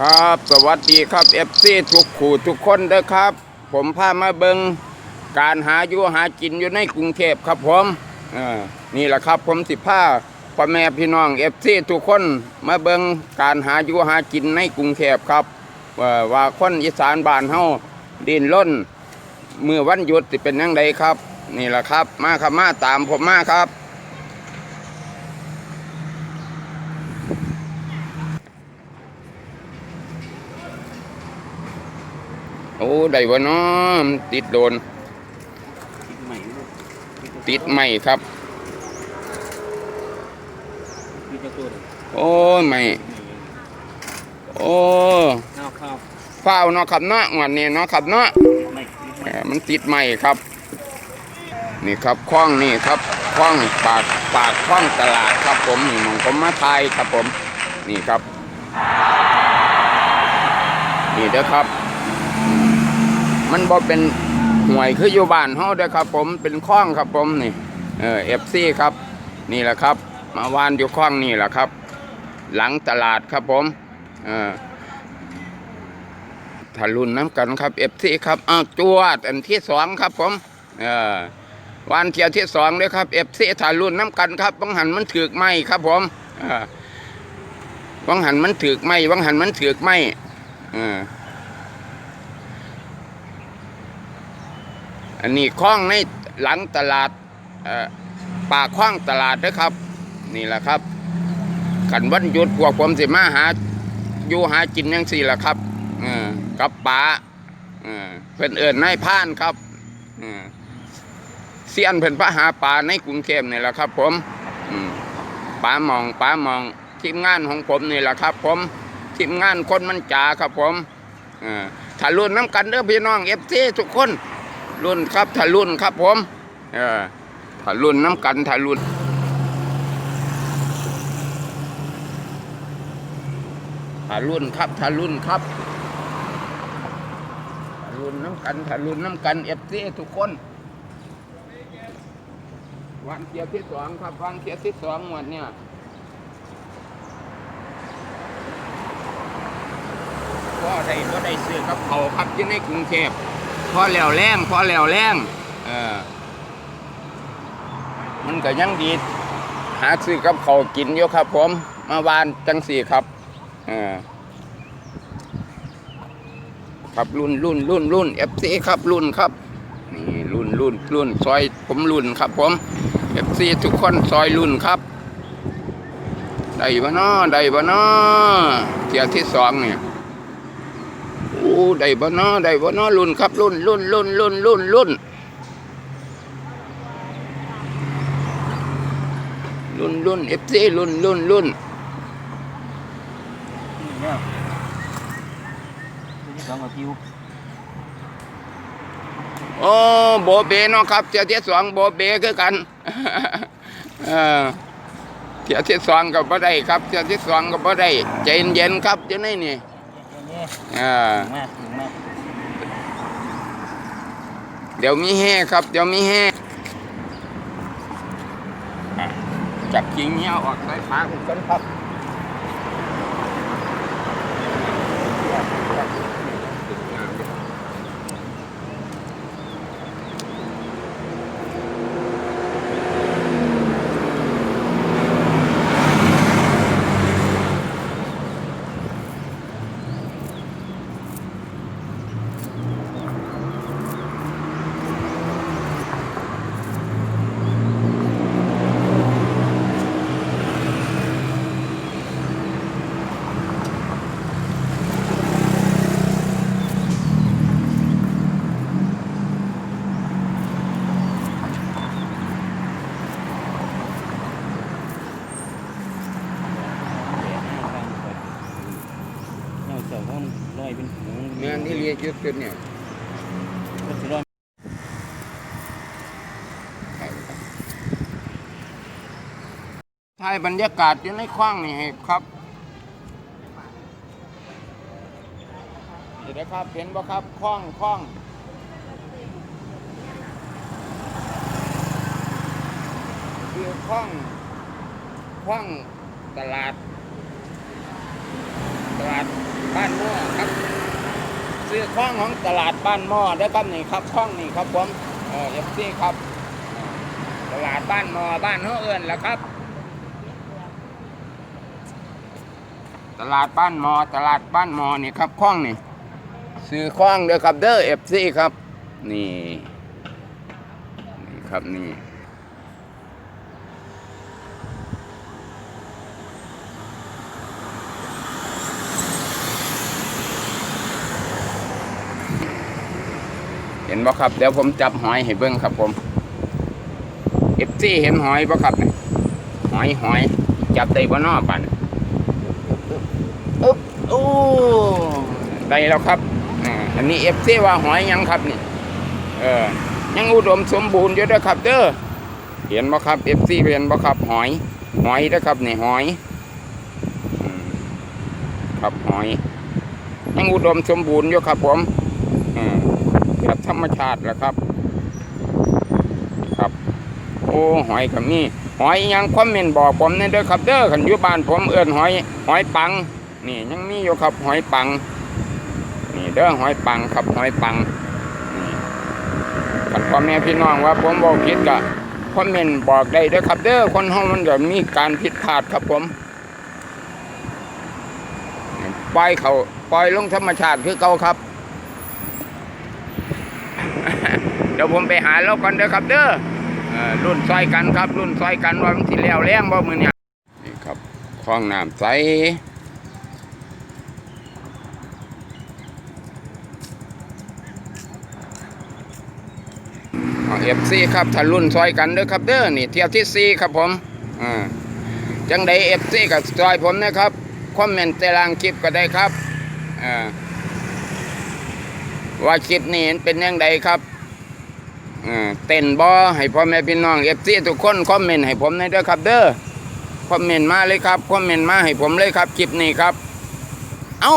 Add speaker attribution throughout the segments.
Speaker 1: ครับ สวัสดีครับเอฟซีทุกขู่ทุกคนเด้อครับ ผมพามาเบิงการหาอยู่หากินอยู่ในกรุงเทพครับผมนี่แหละครับผมสิพาพ่อแม่พี่น้องเอฟซีทุกคนมาเบิงการหาอยู่หากินในกรุงเทพครับว่าคนอีสานบ้านเฮาดินล้นมือวันหยุดสิเป็นยังไงครับ นี่แหละครับ มาครับมาตามผมมาครับ โอ้ได้วะเนาะติดโดน
Speaker 2: ติดใหม่
Speaker 1: ครับ โอ้ยไม่โอ้
Speaker 2: ข้าวข้าว
Speaker 1: เฝ้าวเนาะครับเนาะวันนี้เนาะครับเนาะ
Speaker 2: ไม่ติด
Speaker 1: เอ่
Speaker 2: ไม่
Speaker 1: อมันติดไม่ครับ นี่ครับคล้องนี่ครับคล้องปากปากคล้องตลาดครับผมนี่มองผมมาทายครับผม นี่ครับ นี่เด้อครับ มันบ่เป็นห่วยคืออยู่บ้านเฮาเด้อครับ ผมเป็นคล้องครับผมนี่ เออเอฟซีครับ นี่แหละครับ มาวานอยู่คล้องนี่แหละครับ หลังตลาดครับผม เออทะลุนน้ำกันครับเอฟซีครับอ้าวจวดอันที่สองครับผม เออวันเที่ยวที่สองเลยครับเอฟซีทะลุนน้ำกันครับบังหันมันถือกไหมครับผมเออบังหันมันถือกไหมบังหันมันถือกไหมเออ อันนี้คล้องในหลังตลาดเอ่าคล้องตลาดนะครับ นี่แหละครับขันวันหยุดพวกผมสิมาหาอยู่หากินยังสี่แหละครับอกับป๋าเออเพื่อนเอิญนายพานครับเออเสียนเพิ่อนพระหาป่าในกรุงเทพนี่แหละครับ ผมป๋ามองป๋ามองทีมงานของผมนี่แหละครับ ผมทีมงานคนมันจ่าครับผมออถ้ารุ่นน้ำกันเด้อพี่น้องเอฟซีทุกคน รุ่นครับถ้ารุ่นครับผม เออถ้ารุ่นน้ำกันถ้ารุ่นถ้ารุ่นครับถ้ารุ่นครับถ้ารุ่นน้ำกันถ้ารุ่นน้ำกันเอฟซีทุกคนวันเกียร์ที่สองครับวันเกียร์ที่สองหมดเนี่ยก็ได้ก็ได้ซื้อกับเขาครับที่ในกรุงเทพ พอแล้วแรงพอแล้วแรงเออมันก็ยังดี หาซื้อกับเขากินอยู่ครับ ผมมาวานจังสี่ครับเออครับรุ่นรุ่นรุ่นรุ่นเอฟซีครับรุ่นครับนี่รุ่นรุ่นรุ่นซอยผมรุ่นครับ ผมเอฟซีทุกคนซอยรุ่นครับได้บ่เนาะได้บ่เนาะเที่ยวที่สองเนี่ย ได้บ่เนาะได้บ่เนาะรุ่นครับรุ่นรุ่นรุ่นรุ่นรุ่นรุ่นรุ่นรุ่นเอฟซีรุ่นรุ่นรุ่น
Speaker 2: นี่เนี่ยตัวที่สองกับคิว
Speaker 1: โอ้โบเบเนาะครับเที่ยวที่สองโบเบคือกันเออเที่ยวที่สองก็บ่ได้ครับเที่ยวที่สองก็บ่ได้ใจเย็นๆครับจะไหนนี่
Speaker 2: เนี่ย
Speaker 1: อ่า
Speaker 2: ถึงมากถึงมาก
Speaker 1: เดี๋ยวมีแห่ครับ เดี๋ยวมีแห่อะจับกิ่งเงี้ยออกสายฟ้าคุณกันครับ
Speaker 2: เนี่ยเสาห้ อยเป็นหู
Speaker 1: เงินที่เรียกยุดขึ้นเนี่ย
Speaker 2: ก็จะลอย
Speaker 1: ถ่ายบรรยากาศอยู่ในคว้างนี่ให้ครับเดี๋ยวนะครับเห็นบ่ครับคล้องคล้องคือคล้องคล้องตลาดตลาด บ้านหม้อครับซื้อข้องของตลาดบ้านหม้อได้ครับนี่ครับข้องนี่ครับผมเออเอฟซีครับ ตลาดบ้านหม้อบ้านเฮาเอิ้นแหละครับ ตลาดบ้านหมอตลาดบ้านหมอนี่ครับข้องนี่ซื้อข้องเด้อครับเด้อเอฟซีครับ นี่นี่ครับนี่ เห็นบ่ครับเดี๋ยวผมจับหอยให้เบิ่งครับผมเอฟซีเห็นหอยบ่ครับนี่หอยหอยจับได้บ่นอปันอึ๊บโอ้ได้แล้วครับอ่าอันนี้เอฟซีว่าหอยยังครับนี่เออยังอุดมสมบูรณ์อยู่เด้อครับเด้อเห็นบ่ครับเอฟซีเห็นบ่ครับหอย หอยเด้อครับนี่หอยอืมครับหอยยังอุดมสมบูรณ์อยู่ครับผมอืม บบธรรมชาติแหละครับ ครับ โอ้หอยกับนี่หอยยังคอมเมนต์บอกผมนี่เด้อครับเด้อขันยู่บ้านผมเอิ้นหอยหอยปัง นี่ยังมีอยู่ครับหอยปัง นี่เด้อหอยปังครับหอยปังนี่คันพ่อแม่พี่น้องว่าผมบอกผิดก็คอมเมนต์บอกได้เด้อครับเด้อคนห้องมันก็มีการผิดพลาดครับผมปล่อยเขาปล่อยลงธรรมชาติคือเขาครับ เดี๋ยวผมไปหาแล้วก่อนเด้อครับเด้อรุ่นซอยกันครับ รุ่นซอยกันว่ามันสิแล้วแรงบ่มื้อเนี่ยนี่ครับคลองน้ำใสเอฟซีครับถ้ารุ่นซอยกันเด้อครับเด้อนี่เทียวที่สี่ครับผมอ่าจังใดเอฟซีกับซอยผมนะครับคอมเมนต์ใต้ล่างคลิปก็ได้ครับอ่าว่าคลิปนี้เป็นยังไงครับ เต้นบอให้พ่อแม่พี่น้องเอฟซีทุกคนคอมเมนต์ให้ผมหน่อยเด้อครับ เด้อคอมเมนต์มาเลยครับคอมเมนต์มาให้ผมเลยครับคลิปนี้ครับ เอ้า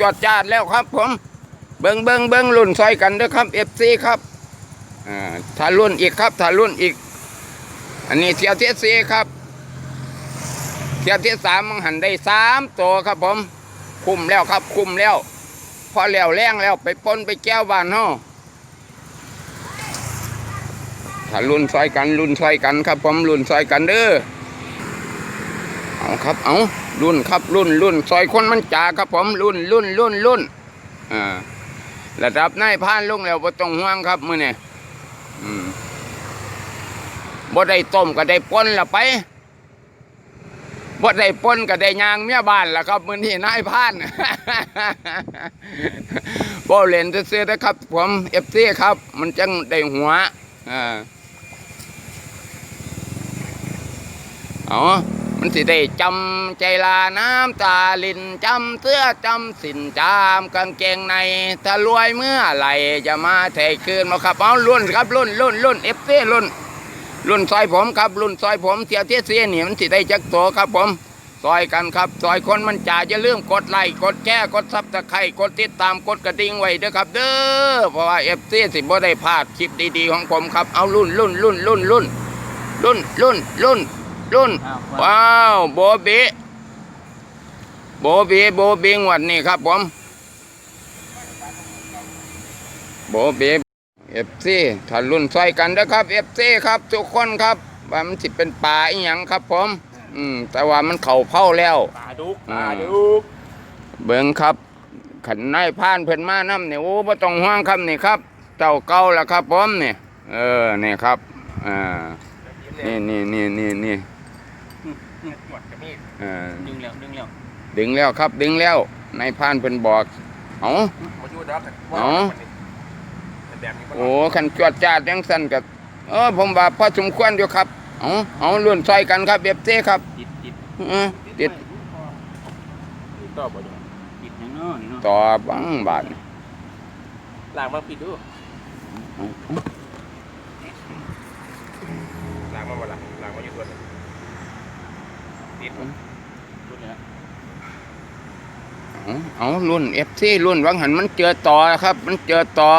Speaker 1: จอดจาดแล้วครับ ผมเบิงเบิงเบิงรุ่นซอยกันเด้อครับเอฟซีครับอ่าถ้ารุ่นอีกครับถ้ารุ่นอีก อันนี้เที่ยวที่สี่ครับเที่ยวที่สามมันหันได้สามตัวครับผม คุ้มแล้วครับ คุ้มแล้ว พอแล้วแรงแล้วไปปนไปแก้วบานเฮา ถ้ารุ่นซอยกันรุ่นซอยกันครับผมรุ่นซอยกันเด้อเอาครับ เอารุ่นครับรุ่นรุ่นซอยคนมันจ่าครับผมรุ่นรุ่นรุ่นรุ่นอ่าระดับนายพานลงแล้วบ่ต้องห่วงครับมื้อนี้อืมบ่ได้ต้มก็ได้ป่นละไปบ่ได้ป่นก็ได้ยางเมียบ้านละครับมื้อนี้นายพานบ่เล่นซื่อๆนะครับผม FC ครับ มันจังได้หัวอ่า เอามันสิได้จำใจลาน้ำตาลินจำเสื้อจำสินจามกางเกงใน ถ้ารวยเมื่อไหร่จะมาเทคืนมาครับเอารุ่นครับรุ่นรุ่นรุ่นเอฟซีรุ่นรุ่นซอยผมครับรุ่นซอยผมเที่ยเทียเสียนี่มันสิได้จักโตครับผมซอยกันครับซอยคนมันจ่าอย่าลืมกดไลค์กดแชร์กดซับตะไคร่กดติดตามกดกระดิ่งไว้เด้อครับ เด้อเพราะว่าเอฟซีสิบ่ได้พลาดคลิปดีๆของผมครับเอารุ่นรุ่นรุ่นรุ่นรุ่นรุ่นรุ่นรุ่น รุ่น
Speaker 2: อ้าว
Speaker 1: ว้าวโบบีโบบีโบบีงวดนี้ครับผมโบบีเอฟซีถ้ารุ่นซอยกันนะครับเอฟซีครับ ทุกคนครับว่ามันสิเป็นป่าอีหยังครับผม อืม แต่ว่ามันเข่าเผาแล้ว
Speaker 2: ปลาดุก
Speaker 1: ปลาดุกเบิ่งครับขันนายพรานเพิ่นมาน้ำเนี่ยโอ้บ่ต้องห่วงครับนี่ครับเจ้าเก่าแล้วครับผมนี่เออนี่ครับอ่านี่นี่นี่นี่นี่ อ่า
Speaker 2: ดึงแล้วดึงแล้ว
Speaker 1: ดึงแล้วครับ ดึงแล้วนายพรานเพิ่นบอกเอา
Speaker 3: มาชูดอก
Speaker 1: อ๋อ
Speaker 3: แบบนี้
Speaker 1: โอ้ขันจวดจาดจังสั่นกับเออผมว่าพอสมควรอยู่ครับเอาเอาล้วนซอยกันครับเบบเต้ครับ
Speaker 2: ติดติด
Speaker 1: เออติด
Speaker 3: ต่อบ่ดู
Speaker 2: ติดอย่างเนาะนี่เนาะ
Speaker 1: ต่อบังบาดนี่
Speaker 3: ล้างมาปิดดู
Speaker 1: เอาเอา
Speaker 3: ล้างมาบ่ล่ะล้างมาอยู่ตัวนึง ติด
Speaker 2: รุดแล้ว
Speaker 1: เอาเอารุ่นเอฟซีรุ่นวังหันมันเจอต่อครับ มันเจอต่อ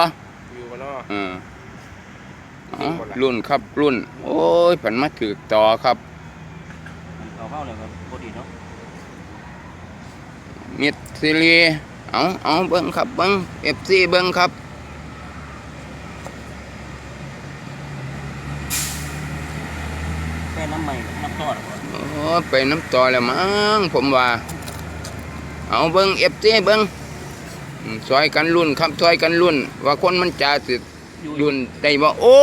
Speaker 3: อยู่มาเนาะ
Speaker 1: เออเอารุ่นครับรุ่น โอ้ยผันมาถือต่อครับ
Speaker 2: มันเข้าเข้าเลยครับปกติเนาะ
Speaker 1: มิดซิลีเอาเอาเบิ้งครับเบิ้งเอฟซีเบิ้งครับ
Speaker 2: แค่น้ำใหม่น้ำตอดก่อน
Speaker 1: โอ้ ไปน้ำต่อแล้วมั้งผมว่า เอาเบิ้งเอฟซีเบิ้งอืมซอยกันรุ่นครับซอยกันรุ่น ว่าคนมันจ่าสิรุ่นได้บ่โอ้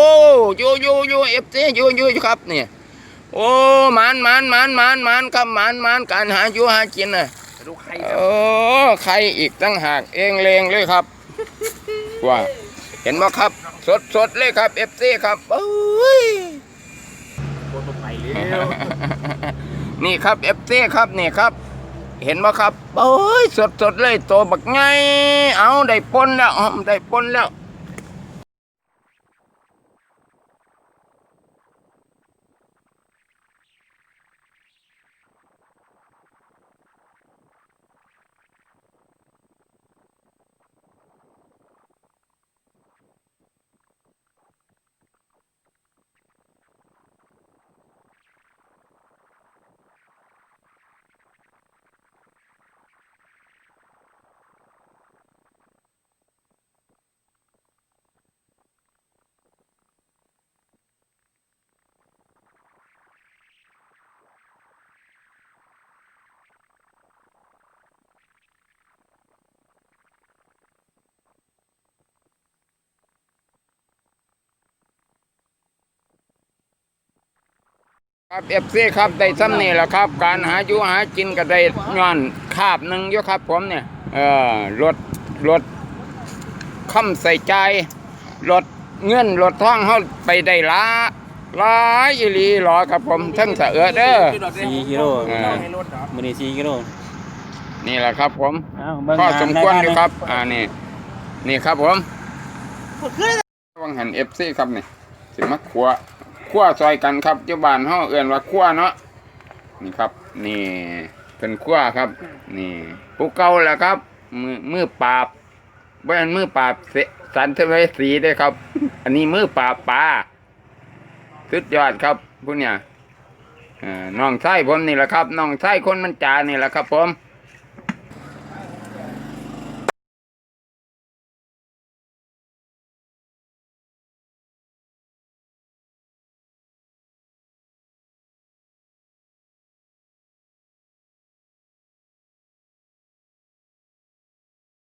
Speaker 1: อยู่อยู่อยู่เอฟซีอยู่อยู่ครับเนี่ยโอ้มันมันมันมันมันครับมันมันการหาอยู่หากินน่ะโอ้ใครอีกตั้งหากเองเลงเลยครับ ว่า เห็นบ่ครับ สดสดเลยครับเอฟซีครับโอ้ย
Speaker 3: โคตรไปเร็ว
Speaker 1: นี่ครับเอฟซีครับนี่ครับ เห็นไหมครับโอ้ยสดสดเลยโตบักไงเอาได้ปนแล้วได้ปนแล้ว ครับเอฟซีครับได้ซ้ำนี่แหละครับ การหาอยู่หากินก็ได้ย้อนคาบหนึ่งอยู่ครับ ผมเนี่ยเออรถรถคำใส่ใจรถเงินรถท่องเขาไปได้ละหลายอีหลีหรอครับผมทั้งสะเอือเด้อ
Speaker 2: สี่กิโล
Speaker 1: เออ
Speaker 2: มันนี่สี่กิโล
Speaker 1: นี่แหละครับ ผม
Speaker 2: เอ้าเบิ่ง
Speaker 1: ก็
Speaker 2: งาน
Speaker 1: สมควรอยู่
Speaker 2: ได้
Speaker 1: ครับ อ่านี่นี่ครับผมวังหันเอฟซีครับนี่สิมาขัว ขั้วซอยกันครับเจ้าบ้านเฮาเอื่นว่าขั้วเนาะนี่ครับ นี่เป็นขั้วครับ นี่ผู้เก่าแหละครับ มือมือปราบบ่แม่นมือปราบเสสันเทวสีเด้ครับ อันนี้มือปราบปลาสุดยอดครับผู้เนี่ยน่อน้องไส้ผมนี่แหละครับน้องไส้คนมันจานี่แหละครับ ผม